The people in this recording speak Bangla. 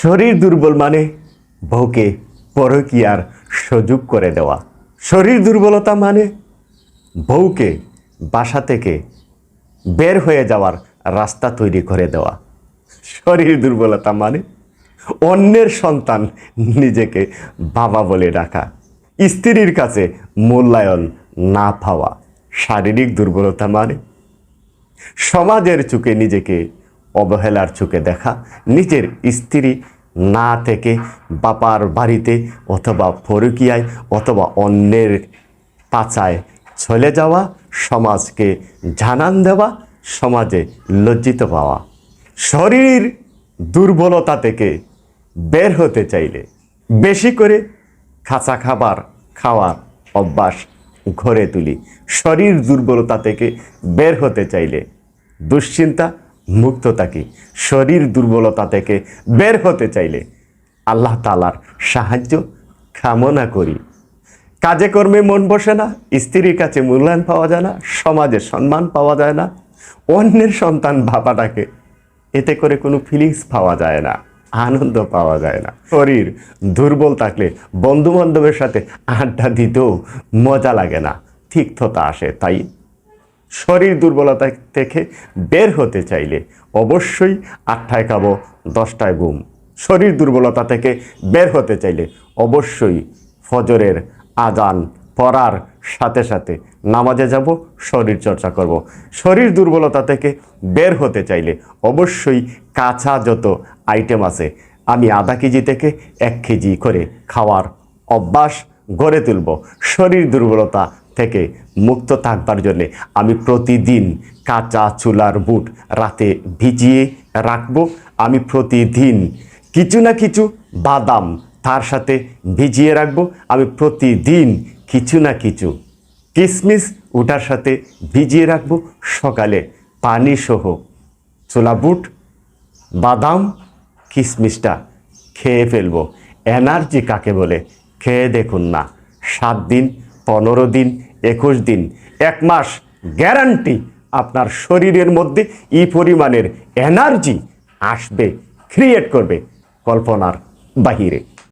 শরীর দুর্বল মানে বউকে পরকিয়ার সুযোগ করে দেওয়া। শরীর দুর্বলতা মানে বউকে বাসা থেকে বের হয়ে যাওয়ার রাস্তা তৈরি করে দেওয়া। শরীর দুর্বলতা মানে অন্যের সন্তান নিজেকে বাবা বলে ডাকা, স্ত্রীর কাছে মূল্যায়ন না পাওয়া। শারীরিক দুর্বলতা মানে সমাজের চোখে নিজেকে অবহেলার চোখে দেখা, নিজের স্ত্রী না থেকে বাপার বাড়িতে অথবা ফরুকিয়ায় অথবা অন্যের পাচায় চলে যাওয়া, সমাজকে জানান দেওয়া, সমাজে লজ্জিত পাওয়া। শরীর দুর্বলতা থেকে বের হতে চাইলে বেশি করে খাঁচা খাবার খাওয়ার অভ্যাস ঘরে তুলি। শরীর দুর্বলতা থেকে বের হতে চাইলে দুশ্চিন্তা মুক্ত থাকি শরীর দুর্বলতা থেকে বের হতে চাইলে আল্লাহ তালার সাহায্য কামনা করি। কাজে কর্মে মন বসে না, স্ত্রীর কাছে মূল্যায়ন পাওয়া যায় না, সমাজে সম্মান পাওয়া যায় না, অন্যের সন্তান বাবাটাকে এতে করে কোনো ফিলিংস পাওয়া যায় না, আনন্দ পাওয়া যায় না। শরীর দুর্বল থাকলে বন্ধু বান্ধবের সাথে আড্ডা দিতেও মজা লাগে না, তিক্ততা আসে, তাই শরীর দুর্বলতা থেকে বের হতে চাইলে অবশ্যই আটটায় খাব, দশটায় ঘুম শরীর দুর্বলতা থেকে বের হতে চাইলে অবশ্যই ফজরের আজান পড়ার সাথে সাথে নামাজে যাব, শরীর চর্চা করব। শরীর দুর্বলতা থেকে বের হতে চাইলে অবশ্যই কাঁচা যত আইটেম আছে, আমি আধা কেজি থেকে এক কেজি করে খাওয়ার অভ্যাস গড়ে তুলব শরীর দুর্বলতা থেকে মুক্ত থাকবার জন্যে আমি প্রতিদিন কাঁচা চুলার বুট রাতে ভিজিয়ে রাখব। আমি প্রতিদিন কিছু না কিছু বাদাম তার সাথে ভিজিয়ে রাখব। আমি প্রতিদিন কিছু না কিছু কিশমিশ ওটার সাথে ভিজিয়ে রাখব। সকালে পানি সহ ছোলা বুট, বাদাম কিশমিশটা খেয়ে ফেলব। এনার্জি কাকে বলে? খেয়ে দেখুন না। সাত দিন, পনেরো দিন একুশ দিন, এক মাস গ্যারান্টি আপনার শরীরের মধ্যে এই পরিমাণের এনার্জি আসবে ক্রিয়েট করবে কল্পনার বাহিরে।